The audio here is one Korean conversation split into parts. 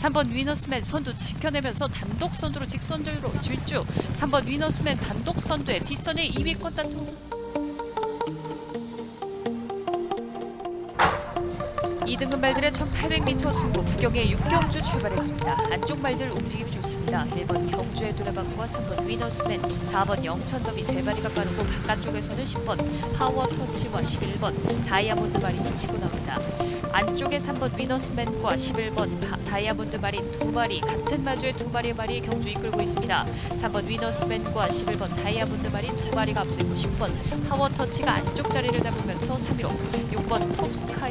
3번 위너스맨 선두 지켜내면서 단독 선두로 직선주로 질주. 3번 위너스맨 단독 선두에 뒷선의 2위권 다툼. 2등급 말들의 1800m 승부 부경의 6경주 출발했습니다. 안쪽 말들 움직임이 좋습니다. 1번 경주의 두레방과 3번 위너스맨, 4번 영천더비 세 마리가 빠르고 바깥쪽에서는 10번 파워 터치와 11번 다이아몬드 마린이 치고 나옵니다. 안쪽에 3번 위너스맨과 11번 바- 다이아몬드 마린 두 마리 같은 마주에 두 마리의 말이 경주 이끌고 있습니다. 3번 위너스맨과 11번 다이아몬드 마린 두 마리가 앞서고 10번 파워 터치가 안쪽 자리를 잡으면서 3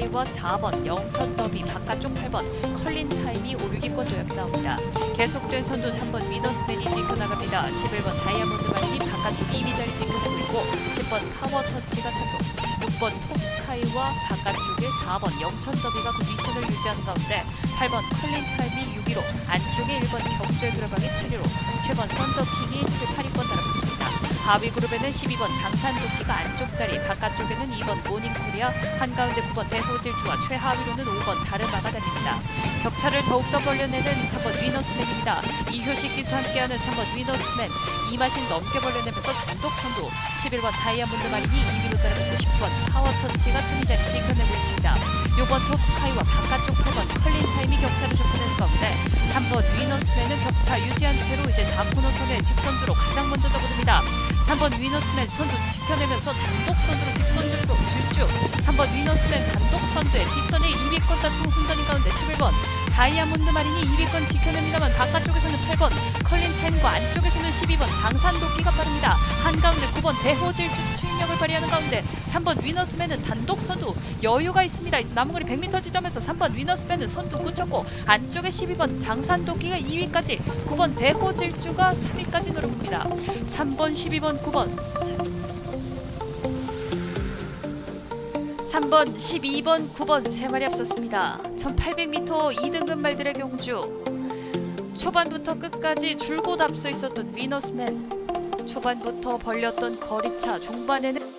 5번, 4번, 영천 더비, 바깥쪽 8번, 컬린 타임이 5, 6위권 도약 나옵니다. 계속된 선두 3번 위너스맨이 짚고 나갑니다. 11번 다이아몬드 마린이 바깥쪽 2위 자리 지켜내고 있고 10번 카워 터치가 성공. 6번 톱스카이와 바깥쪽에 4번 영천 더비가 그 뒷선을 유지하는 가운데 8번 컬린 타임이 6위로 안쪽에 1번 경제 드라방이 7위로 7번 썬더킹이 7, 8위권 달합니다. 하위 그룹에는 12번 장산도끼가 안쪽 자리, 바깥쪽에는 2번 모닝코리아, 한가운데 9번 대호질주와 최하위로는 5번 다르마가 달립니다. 격차를 더욱더 벌려내는 3번 위너스맨입니다. 이효식 기수 함께하는 3번 위너스맨, 이마신 넘게 벌려내면서 단독 선두, 11번 다이아몬드 마린이 2위로 따라붙고 10번 파워터치가 3위 자리 지켜내고 있습니다. 6번 톱스카이와 바깥쪽 8번 컬린 타임이 격차를 좁히는 가운데 3번 위너스맨은 격차 유지한 채로 이제 4코너 선에 직선주로 가장 먼저 접어듭니다. 3번 위너스맨 선두 지켜내면서 단독 선두로 직선주로 질주. 3번 위너스맨 단독 선두에 뒷선에 2위권 다툼 혼전인 가운데 11번. 다이아몬드 마린이 2위권 지켜냅니다만 바깥쪽에서는 8번. 컬린 타임과 안쪽에서는 12번. 장산도끼가 빠릅니다. 한가운데 9번 대호질주 추인력을 발휘하는 가운데 3번 위너스맨은 단독 선두 여유가 있습니다. 이제 남은 거리 100m 지점에서 3번 위너스맨은 선두 굳혔고 안쪽에 12번 장산도끼가 2위까지 9번 대호질주가 3위까지 노려봅니다. 3번, 12번, 9번 3번, 12번, 9번 세 마리 앞섰습니다. 1800m 2등급 말들의 경주. 초반부터 끝까지 줄곧 앞서 있었던 위너스맨. 초반부터 벌렸던 거리차, 중반에는